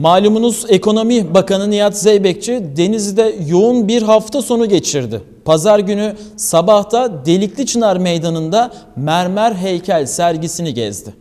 Malumunuz Ekonomi Bakanı Nihat Zeybekçi Denizli'de yoğun bir hafta sonu geçirdi. Pazar günü sabahta Delikli Çınar Meydanı'nda mermer heykel sergisini gezdi.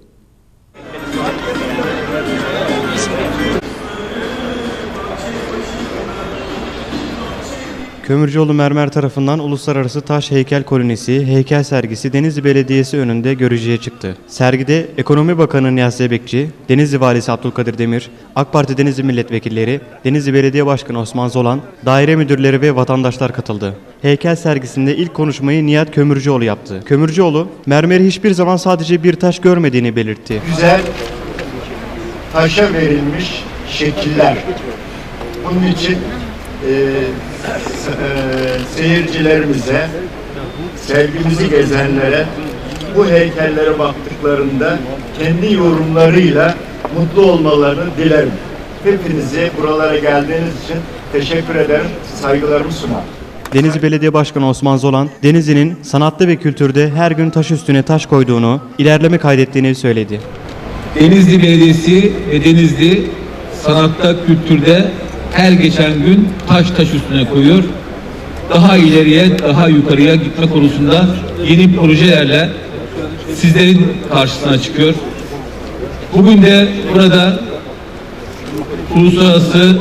Kömürcüoğlu Mermer tarafından Uluslararası Taş Heykel Kolonisi heykel sergisi Denizli Belediyesi önünde görücüye çıktı. Sergide Ekonomi Bakanı Nihat Zeybekçi, Denizli Valisi Abdülkadir Demir, AK Parti Denizli Milletvekilleri, Denizli Belediye Başkanı Osman Zolan, daire müdürleri ve vatandaşlar katıldı. Heykel sergisinde ilk konuşmayı Nihat Kömürcüoğlu yaptı. Kömürcüoğlu, mermeri hiçbir zaman sadece bir taş görmediğini belirtti. güzel taşa verilmiş şekiller. Bunun için e, e, seyircilerimize, sevgimizi gezenlere bu heykellere baktıklarında kendi yorumlarıyla mutlu olmalarını dilerim. Hepinize buralara geldiğiniz için teşekkür ederim, saygılarımı sunarım. Denizli Belediye Başkanı Osman Zolan, Denizli'nin sanatta ve kültürde her gün taş üstüne taş koyduğunu, ilerleme kaydettiğini söyledi. Denizli Belediyesi ve Denizli sanatta, kültürde her geçen gün taş taş üstüne koyuyor. Daha ileriye, daha yukarıya gitme konusunda yeni projelerle sizlerin karşısına çıkıyor. Bugün de burada Uluslararası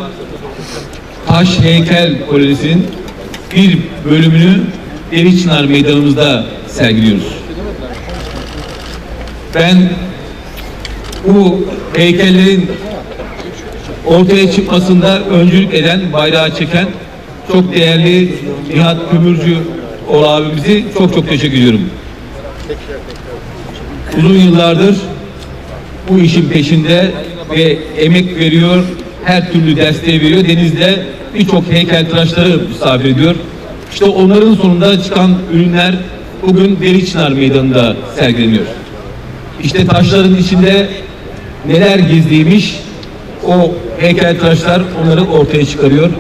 Taş Heykel Kolonisi'nin bir bölümünü Deliçınar Meydanımızda sergiliyoruz. Ben bu heykellerin ortaya çıkmasında öncülük eden, bayrağı çeken çok değerli Nihat Kömürcü abimizi çok çok teşekkür ediyorum. Uzun yıllardır bu işin peşinde ve emek veriyor, her türlü desteği veriyor. Denizde birçok heykeltıraşları misafir ediyor. İşte onların sonunda çıkan ürünler bugün Deliçınar Meydanı'nda sergileniyor. İşte taşların içinde neler gizliymiş o heykeltıraşlar onları ortaya çıkarıyor.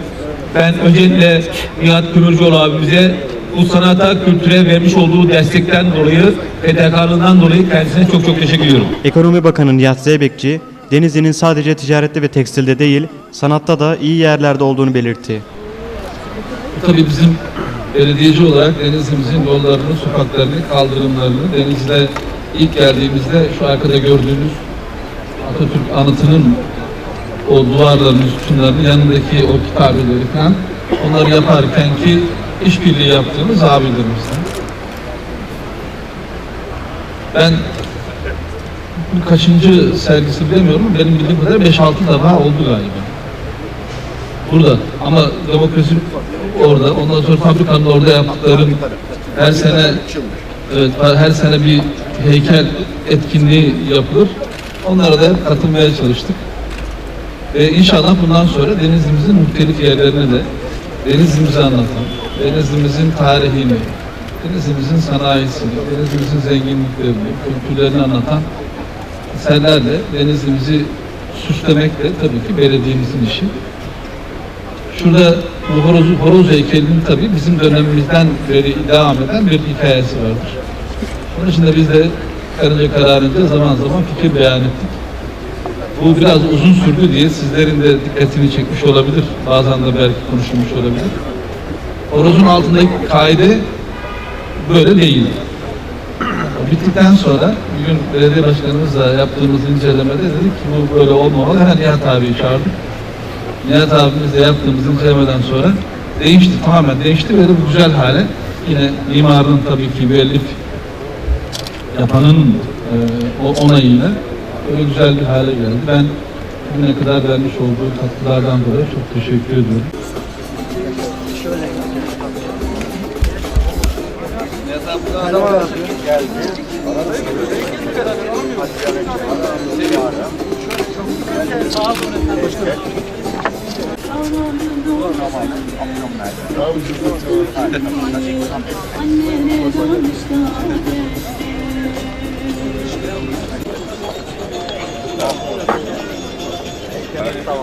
Ben öncelikle Nihat Kömürcüoğlu abimize bu sanata, kültüre vermiş olduğu destekten dolayı, fedakarlığından dolayı kendisine çok çok teşekkür ediyorum. Ekonomi Bakanı Nihat Zeybekçi, Denizli'nin sadece ticarette ve tekstilde değil, sanatta da iyi yerlerde olduğunu belirtti. Tabii bizim belediyeci olarak Denizli'mizin yollarını, sokaklarını, kaldırımlarını, Denizli'de ilk geldiğimizde şu arkada gördüğünüz Atatürk anıtının o duvarlarının, sütunlarının yanındaki o kitabeleri falan onları yaparken ki işbirliği yaptığımız abilerimizden. Ben bu kaçıncı sergisi bilemiyorum. Benim bildiğim kadar 5-6 defa oldu galiba. Burada ama demokrasi orada. Ondan sonra fabrikanın orada yaptıkların her sene evet, her sene bir heykel etkinliği yapılır. Onlara da katılmaya çalıştık. Ve inşallah bundan sonra Denizli'mizin muhtelif yerlerine de Denizli'mizi anlatan, Denizli'mizin tarihini, Denizli'mizin sanayisini, Denizli'mizin zenginliklerini, kültürlerini anlatan eserlerle Denizli'mizi süslemek de tabii ki belediyemizin işi. Şurada bu horoz, horoz heykelinin tabii bizim dönemimizden beri devam eden bir hikayesi vardır. Onun için de biz de karınca kararınca zaman zaman fikir beyan ettik. Bu biraz uzun sürdü diye sizlerin de dikkatini çekmiş olabilir. Bazen de belki konuşulmuş olabilir. Horozun altındaki kaide böyle değil. Bittikten sonra bir gün belediye başkanımızla yaptığımız incelemede dedik ki bu böyle olmamalı. Hemen Nihat abiyi çağırdık. Nihat abimizle yaptığımız incelemeden sonra değişti, tamamen değişti ve de bu güzel hale yine mimarın tabii ki müellif yapanın e, onayıyla öyle güzel bir hale geldi. Ben bugüne kadar vermiş olduğu katkılardan dolayı çok teşekkür ediyorum.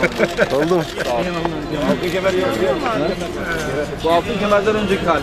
Annene danışta Bu altın kemerden önceki hali.